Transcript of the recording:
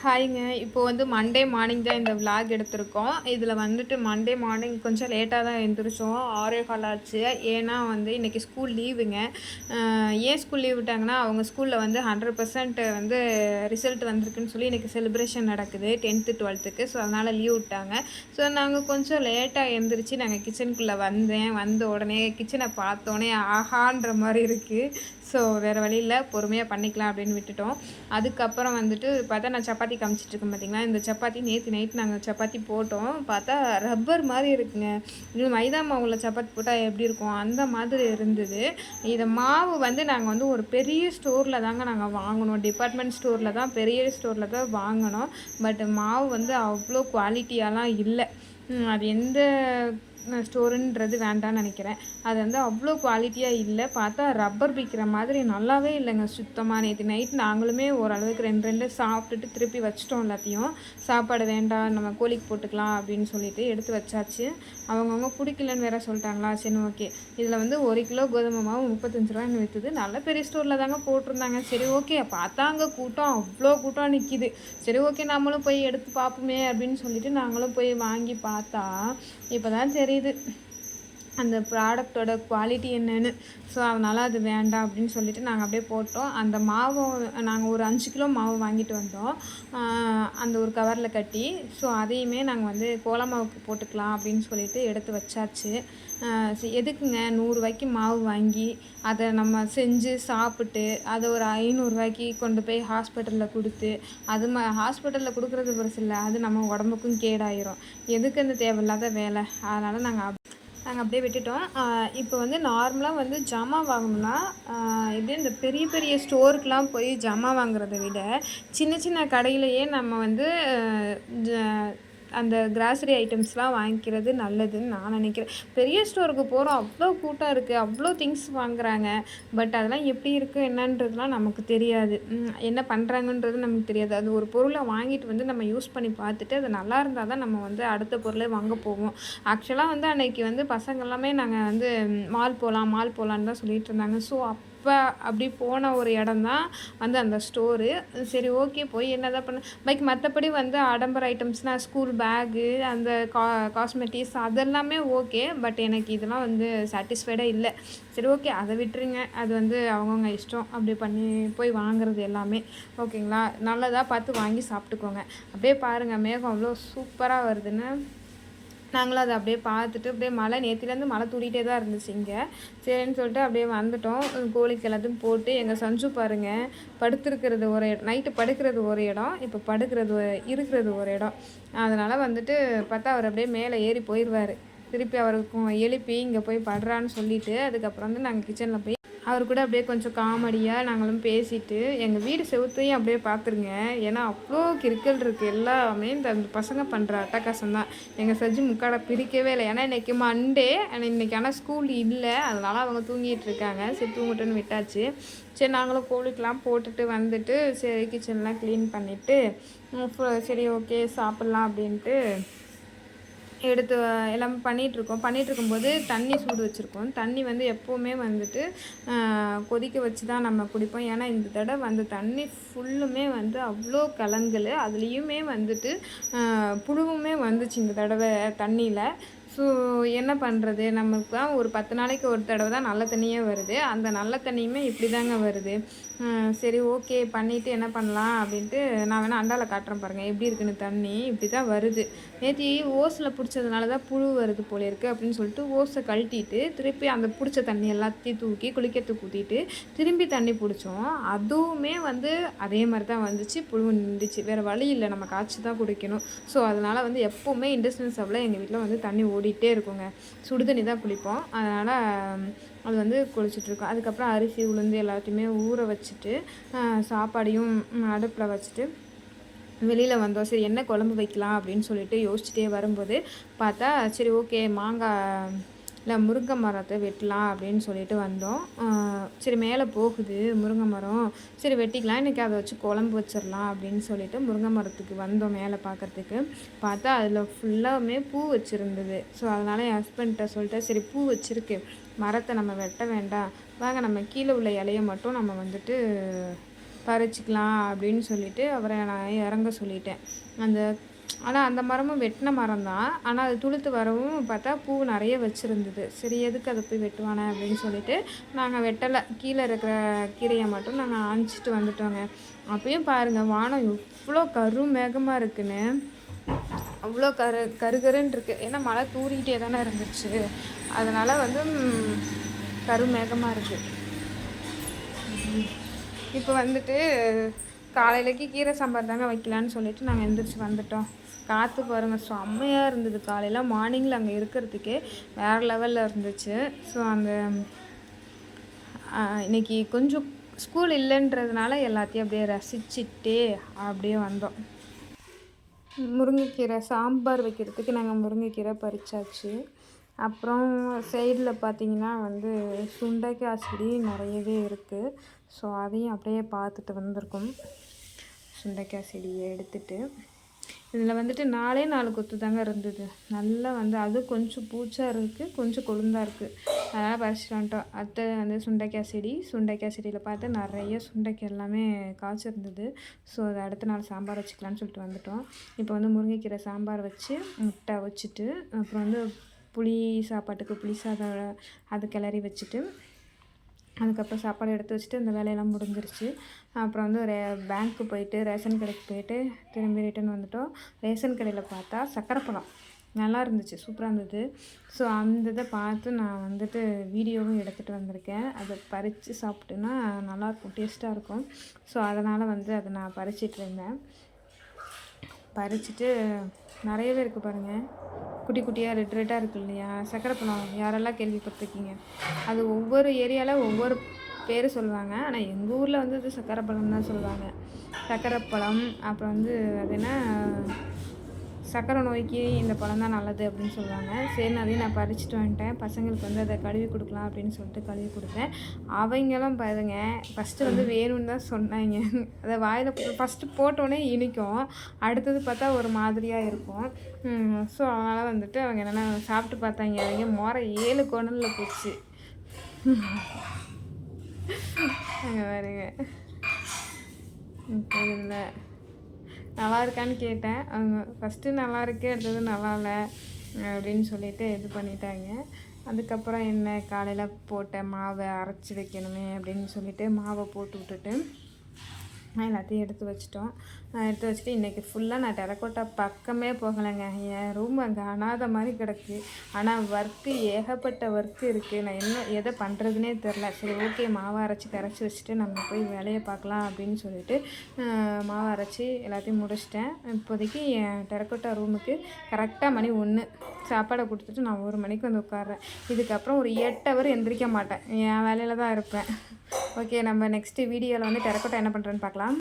ஹாய்ங்க. இப்போ வந்து Monday morning தான் இந்த விலாக் எடுத்திருக்கோம். இதில் வந்துட்டு மண்டே மார்னிங் கொஞ்சம் லேட்டாக தான் எழுந்திரிச்சோம் ஆரே கால் ஆச்சு. ஏன்னா வந்து இன்றைக்கி ஸ்கூல் லீவுங்க ஏன் ஸ்கூல் லீவ் விட்டாங்கன்னா அவங்க ஸ்கூலில் வந்து ஹண்ட்ரட் பர்சன்ட் வந்து ரிசல்ட் வந்திருக்குன்னு சொல்லி இன்றைக்கி செலிப்ரேஷன் நடக்குது. டென்த்து டுவெல்த்துக்கு ஸோ அதனால் லீவ் விட்டாங்க. ஸோ நாங்கள் கொஞ்சம் லேட்டாக எழுந்திரிச்சு நாங்கள் கிச்சனுக்குள்ளே வந்தேன். வந்த உடனே கிச்சனை பார்த்தோன்னே ஆஹான்ற மாதிரி இருக்குது ஸோ வேறு வழி இல்லை பொறுமையாக பண்ணிக்கலாம் அப்படின்னு விட்டுட்டோம். அதுக்கப்புறம் வந்துட்டு பார்த்தா நான் சப்பாத்தி காமிச்சிட்டு இருக்கேன் பார்த்தீங்களா இந்த சப்பாத்தி நேற்று நைட் நாங்கள் சப்பாத்தி போட்டோம். பார்த்தா ரப்பர் மாதிரி இருக்குங்க. இது மைதா மாவில் சப்பாத்தி போட்டால் எப்படி இருக்கும்? அந்த மாதிரி இருந்தது. இதை மாவு வந்து நாங்கள் வந்து ஒரு பெரிய ஸ்டோரில் தாங்க நாங்கள் வாங்கினோம் டிபார்ட்மெண்ட் ஸ்டோரில் தான் பெரிய ஸ்டோரில் தான் வாங்கினோம் பட் மாவு வந்து அவ்வளோ குவாலிட்டியாலாம் இல்லை. அது எந்த ஸ்டோருன்றது வேண்டாம்னு நினைக்கிறேன். அது வந்து அவ்வளோ குவாலிட்டியாக இல்லை. பார்த்தா ரப்பர் பிக்கிற மாதிரி நல்லாவே இல்லைங்க. சுத்தமாக நேற்று நைட் நாங்களுமே ஓரளவுக்கு ரெண்டு ரெண்டு சாப்பிட்டுட்டு திருப்பி வச்சிட்டோம் எல்லாத்தையும். சாப்பாடு வேண்டாம் நம்ம கோழிக்கு போட்டுக்கலாம் அப்படின்னு சொல்லிட்டு எடுத்து வச்சாச்சு. அவங்கவுங்க பிடிக்கலன்னு வேற சொல்லிட்டாங்களா? சரி ஓகே இதில் வந்து ஒரு கிலோ கோதுமை மாவு முப்பத்தஞ்சு ரூபான்னு விற்றுது நல்ல பெரிய ஸ்டோரில் தாங்க போட்டிருந்தாங்க. சரி ஓகே பார்த்தா அங்கே கூட்டம். அவ்வளோ கூட்டம் நிற்கிது சரி ஓகே நம்மளும் போய் எடுத்து பார்ப்போமே அப்படின்னு சொல்லிட்டு நாங்களும் போய் வாங்கி பார்த்தா இப்போ தான் தெரியுது அந்த ப்ராடக்டோட குவாலிட்டி என்னன்னு. ஸோ அதனால் அது வேண்டாம் அப்படின்னு சொல்லிட்டு நாங்கள் அப்படியே போட்டோம். அந்த மாவு நாங்கள் ஒரு அஞ்சு கிலோ மாவு வாங்கிட்டு வந்தோம். அந்த ஒரு கவரில் கட்டி. ஸோ அதையுமே நாங்கள் வந்து கோல மாவுக்கு போட்டுக்கலாம் அப்படின்னு சொல்லிட்டு எடுத்து வச்சாச்சு. எதுக்குங்க நூறுரூவாய்க்கு மாவு வாங்கி அதை நம்ம செஞ்சு சாப்பிட்டு அதை ஒரு ஐநூறுரூவாய்க்கு கொண்டு போய் ஹாஸ்பிட்டலில் கொடுத்து அது ம ஹாஸ்பிட்டலில் கொடுக்குறது பெருசு இல்லை. அது நம்ம உடம்புக்கும் கேடாயிரும். எதுக்கு அந்த தேவையில்லாத வேலை? அதனால் நாங்கள் நாங்கள் அப்படியே விட்டுட்டோம். இப்போ வந்து நார்மலாக வந்து ஜாமான் வாங்கணும்னா எப்படி இந்த பெரிய பெரிய ஸ்டோருக்கெலாம் போய் ஜாமான் வாங்குறதை விட சின்ன சின்ன கடையிலையே நம்ம வந்து ஜ- அந்த கிராசரி ஐட்டம்ஸ்லாம் வாங்கிக்கிறது நல்லதுன்னு நான் நினைக்கிறேன். பெரிய ஸ்டோருக்கு போகிறோம் அவ்வளோ கூட்டம் இருக்குது அவ்வளோ திங்ஸ் வாங்குகிறாங்க பட் அதெல்லாம் எப்படி இருக்குது என்னன்றதுலாம் நமக்கு தெரியாது. என்ன பண்ணுறாங்கன்றது நமக்கு தெரியாது. அது ஒரு பொருளை வாங்கிட்டு வந்து நம்ம யூஸ் பண்ணி பார்த்துட்டு அது நல்லா இருந்தால் தான் நம்ம வந்து அடுத்த பொருளே வாங்க போவோம். ஆக்சுவலாக வந்து அன்னைக்கு வந்து பசங்க எல்லாமே நாங்கள் வந்து மால் போகலாம் மால் போகலான்னு தான் சொல்லிட்டு இருந்தாங்க. ஸோ அப்போ அப்படி போன ஒரு இடம் தான் வந்து அந்த ஸ்டோரு சரி ஓகே போய் என்ன தான் பண்ண பைக் மற்றபடி வந்து ஆடம்பர ஐட்டம்ஸ்னால் ஸ்கூல் பேகு அந்த கா காஸ்மெட்டிக்ஸ் அதெல்லாமே ஓகே பட் எனக்கு இதெல்லாம் வந்து சாட்டிஸ்ஃபைடாக இல்லை. சரி ஓகே அதை விட்டுருங்க. அது வந்து அவங்கவுங்க இஷ்டம். அப்படி பண்ணி போய் வாங்குறது எல்லாமே. ஓகேங்களா நல்லதாக பார்த்து வாங்கி சாப்பிட்டுக்கோங்க. அப்படியே பாருங்கள் மேகம் அவ்வளோ சூப்பராக வருதுன்னு. நாங்களும் அதை அப்படியே பார்த்துட்டு அப்படியே மழை நேற்றுலேருந்து மழை தூடிட்டே தான் இருந்துச்சு இங்கே. சரின்னு சொல்லிட்டு அப்படியே வந்துட்டோம். கோழிக்கு எல்லாத்தையும் போட்டு எங்கள் சஞ்சு பாருங்க படுத்துருக்கிறது ஒரு இடம். நைட்டு படுக்கிறது ஒரு இடம் இப்போ படுக்கிறது இருக்கிறது ஒரு இடம். அதனால் வந்துட்டு பார்த்தா அவர் அப்படியே மேலே ஏறி போயிடுவார். திருப்பி அவருக்கும் எழுப்பி இங்கே போய் படுறான்னு சொல்லிவிட்டு அதுக்கப்புறம் வந்து நாங்கள் கிச்சனில் போய் அவர் கூட அப்படியே கொஞ்சம் காமெடியாக நாங்களும் பேசிட்டு எங்கள் வீடு செவுத்தையும் அப்படியே பார்த்துருங்க ஏன்னா அவ்வளோ கிறுக்கல் இருக்குது எல்லாமே இந்த அந்த பசங்க பண்ணுற அட்டகாசம் தான். எங்கள் சஜ்ஜி முக்காடை பிரிக்கவே இல்லை. ஏன்னா இன்றைக்கி மண்டே ஆனால் இன்றைக்கி ஆனால் ஸ்கூல் இல்லை. அதனால் அவங்க தூங்கிட்டு இருக்காங்க. சரி தூங்கட்டுன்னு விட்டாச்சு. சரி நாங்களும் கோழிக்கெலாம் போட்டுட்டு வந்துட்டு சரி கிச்சன்லாம் க்ளீன் பண்ணிவிட்டு சரி ஓகே சாப்பிட்லாம் அப்படின்ட்டு எடுத்து எல்லாம் பண்ணிகிட்ருக்கோம் பண்ணிகிட்ருக்கும்போது தண்ணி சூடு வச்சுருக்கோம். தண்ணி வந்து எப்போவுமே வந்துட்டு கொதிக்க வச்சு தான் நம்ம குடிப்போம். ஏன்னா இந்த தடவை அந்த தண்ணி ஃபுல்லுமே வந்து அவ்வளோ கலங்கல். அதுலேயுமே வந்துட்டு புழுவுமே வந்துச்சு இந்த தடவை தண்ணியில். ஸோ என்ன பண்ணுறது நமக்கு தான் ஒரு பத்து நாளைக்கு ஒரு தடவை தான் நல்ல தண்ணியே வருது. அந்த நல்ல தண்ணியுமே இப்படி தாங்க வருது. சரி ஓகே பண்ணிவிட்டு என்ன பண்ணலாம் அப்படின்ட்டு நான் வேணால் அண்டாவில் காட்டுறேன் பாருங்கள் எப்படி இருக்குன்னு தண்ணி இப்படி தான் வருது. நேற்று ஓஸில் பிடிச்சதுனால தான் புழு வருது போல இருக்குது அப்படின்னு சொல்லிட்டு ஓஸை கழட்டிட்டு திருப்பி அந்த பிடிச்ச தண்ணி எல்லாத்தையும் தூக்கி குளிக்கிறதுக்கு ஊற்றிட்டு திரும்பி தண்ணி பிடிச்சோம். அதுவுமே வந்து அதே மாதிரி தான் வந்துச்சு. புழு நின்றுச்சு. வேறு வழி இல்லை. நம்ம காய்ச்சி தான் குடிக்கணும். ஸோ அதனால் வந்து எப்போவுமே இண்டஸ்ட்ரியல் ஸ்டவ்வில் எங்கள் வீட்டில் வந்து தண்ணி ஓடிட்டே இருக்குங்க. சுடு தண்ணி தான் குளிப்போம். அதனால் அது வந்து குளிச்சுட்ருக்கோம். அதுக்கப்புறம் அரிசி உளுந்து எல்லாத்தையுமே ஊற வச்சுட்டு சாப்பாடையும் அடுப்பில் வச்சுட்டு வெளியில் வந்தோம். சரி என்ன குழம்பு வைக்கலாம் அப்படின்னு சொல்லிட்டு யோசிச்சுட்டே வரும்போது பார்த்தா சரி ஓகே மாங்காய் இல்லை முருங்கை மரத்தை வெட்டலாம் அப்படின்னு சொல்லிட்டு வந்தோம். சரி மேலே போகுது முருங்கை மரம். சரி வெட்டிக்கலாம். இன்றைக்கி அதை வச்சு குழம்பு வச்சிடலாம் அப்படின்னு சொல்லிட்டு முருங்கை மரத்துக்கு வந்தோம் மேலே பார்க்கறதுக்கு. பார்த்தா அதில் ஃபுல்லாமே பூ வச்சுருந்தது. ஸோ அதனால் என் ஹஸ்பண்ட்கிட்ட சொல்லிட்டு சரி பூ வச்சுருக்கு. மரத்தை நம்ம வெட்ட வேண்டாம். வாங்க நம்ம கீழே உள்ள இலையை மட்டும் நம்ம வந்துட்டு பறிச்சிக்கலாம் அப்படின்னு சொல்லிட்டு அவரை நான் இறங்க சொல்லிட்டேன். அந்த ஆனால் அந்த மரமும் வெட்டின மரம் தான். ஆனால் அது துளுத்து வரவும் பார்த்தா பூ நிறைய வச்சுருந்தது. சரி எதுக்கு அதை போய் வெட்டுவானே அப்படின்னு சொல்லிட்டு நாங்கள் வெட்டலை. கீழே இருக்கிற கீரையை மட்டும் நாங்கள் ஆஞ்சிட்டு வந்துட்டோங்க. அப்பயும் பாருங்கள் வானம் எவ்வளோ கரு மேகமாக இருக்குன்னு. அவ்வளோ கரு கருகருன்னு இருக்குது ஏன்னா மழை தூரிக்கிட்டே தானே இருந்துச்சு. அதனால் வந்து கருமேகமாக இருக்குது இப்போ வந்துட்டு காலையிலக்கு கீரை சாம்பார் தாங்க வைக்கலான்னு சொல்லிட்டு நாங்கள் எந்திரிச்சு வந்துட்டோம். காற்று பாருங்கள் செம்மையாக இருந்தது. காலையில் மார்னிங்கில் அங்கே இருக்கிறதுக்கே வேறு லெவலில் இருந்துச்சு. ஸோ அந்த இன்றைக்கி கொஞ்சம் ஸ்கூல் இல்லைன்றதுனால எல்லாத்தையும் அப்படியே ரசிச்சுட்டே அப்படியே வந்தோம். முருங்கைக்கீரை சாம்பார் வைக்கிறதுக்கு நாங்கள் முருங்கைக்கீரை பறிச்சாச்சு. அப்புறம் சைடில் பார்த்தீங்கன்னா வந்து சுண்டைக்காய் செடி நிறையவே இருக்குது ஸோ அதையும் அப்படியே பார்த்துட்டு வந்திருக்கோம். சுண்டைக்காய் செடியை எடுத்துகிட்டு இதில் வந்துட்டு நாலே நாலு கொத்து தாங்க இருந்தது. நல்லா வந்து அது கொஞ்சம் பூச்சாக இருக்குது கொஞ்சம் கொழுந்தாக இருக்குது அதனால் பறிச்சுட்டு வந்துட்டோம். அடுத்து வந்து சுண்டைக்காய் செடி. சுண்டைக்காய் செடியில் பார்த்து நிறைய சுண்டைக்காய் எல்லாமே காய்ச்சிருந்தது. ஸோ அதை அடுத்த நாள் சாம்பார் வச்சுக்கலான்னு சொல்லிட்டு வந்துட்டோம். இப்போ வந்து முருங்கைக்கீரை சாம்பார் வச்சு முட்டை வச்சுட்டு அப்புறம் வந்து புளி சாப்பாட்டுக்கு புளி சாதம் அது கிளறி வச்சுட்டு அதுக்கப்புறம் சாப்பாடு எடுத்து வச்சுட்டு இந்த வேலையெல்லாம் முடிஞ்சிருச்சு. அப்புறம் வந்து ரே பேங்க்கு போயிட்டு ரேஷன் கடைக்கு போயிட்டு திரும்பி ரிட்டன் வந்துட்டோம். ரேஷன் கடையில் பார்த்தா சக்கரை பழம். நல்லா இருந்துச்சு சூப்பராக இருந்தது. ஸோ அந்த இதை பார்த்து நான் வந்துட்டு வீடியோவும் எடுத்துகிட்டு வந்திருக்கேன். அதை பறித்து சாப்பிட்டுனா நல்லாயிருக்கும் டேஸ்ட்டாக இருக்கும். ஸோ அதனால் வந்து அதை நான் பறிச்சிட்டு இருந்தேன். பறிச்சுட்டு நிறையவே இருக்குது பாருங்கள் குட்டி குட்டியாக ரெட் ரெட்டாக இருக்குது இல்லையா? சக்கரை பழம் யாரெல்லாம் கேள்விப்பட்டிருக்கீங்க? அது ஒவ்வொரு ஏரியாவில் ஒவ்வொரு பேர் சொல்லுவாங்க. ஆனால் எங்கள் ஊரில் வந்து அது சக்கரை பழம் தான் சொல்லுவாங்க. சக்கரை பழம் அப்புறம் வந்து அது என்ன? சக்கரை நோய்க்கு இந்த பழம் தான் நல்லது அப்படின்னு சொல்லுவாங்க சரி அதையும் நான் பறிச்சுட்டு வந்துட்டேன். பசங்களுக்கு வந்து அதை கழுவி கொடுக்கலாம் அப்படின்னு சொல்லிட்டு கழுவி கொடுத்தேன். அவங்களும் பாருங்க ஃபஸ்ட்டு வந்து வேணும்னு தான் சொன்னாங்க. அதை வாயில் ஃபஸ்ட்டு போட்டோடனே இனிக்கும். அடுத்தது பார்த்தா ஒரு மாதிரியாக இருக்கும். ஸோ அதனால் வந்துட்டு அவங்க என்னென்னா சாப்பிட்டு பார்த்தாங்க. அவங்க மோர ஏழு குணலில் போச்சு. அங்கே பாருங்க. இல்லை நல்லா இருக்கான்னு கேட்டேன். அவங்க ஃபஸ்ட்டு நல்லா இருக்கு அடுத்தது நல்லா இல்லை அப்படின்னு சொல்லிட்டு இது பண்ணிட்டாங்க. அதுக்கப்புறம் என்ன காலையில் போட்ட மாவை அரைச்சி வைக்கணுமே அப்படின்னு சொல்லிட்டு மாவை போட்டு விட்டுட்டு எல்லாத்தையும் எடுத்து வச்சிட்டோம். எடுத்து வச்சுட்டு இன்றைக்கி ஃபுல்லாக நான் டெரக்கோட்டா பக்கமே போகலைங்க. என் ரூம் அங்கே அனாத மாதிரி கிடக்கு. ஆனால் ஒர்க்கு ஏகப்பட்ட ஒர்க்கு இருக்குது நான் என்ன எதை பண்ணுறதுனே தெரில சரி ஓகே மாவை அரைச்சி கரைச்சி வச்சுட்டு நம்ம போய் வேலையை பார்க்கலாம் அப்படின்னு சொல்லிட்டு மாவை அரைச்சி எல்லாத்தையும் முடிச்சிட்டேன். இப்போதைக்கு என் டெரக்கோட்டா ரூமுக்கு கரெக்டாக மணி ஒன்று சாப்பாடை கொடுத்துட்டு நான் ஒரு மணிக்கு வந்து உட்கார்றேன். இதுக்கப்புறம் ஒரு எட்டு அவர் எந்திரிக்க மாட்டேன். என் வேலையில் தான் இருப்பேன். ஓகே நம்ம நெக்ஸ்ட்டு வீடியோவில் வந்து டெரக்கோட்டா என்ன பண்ணுறேன்னு பார்க்கலாம்.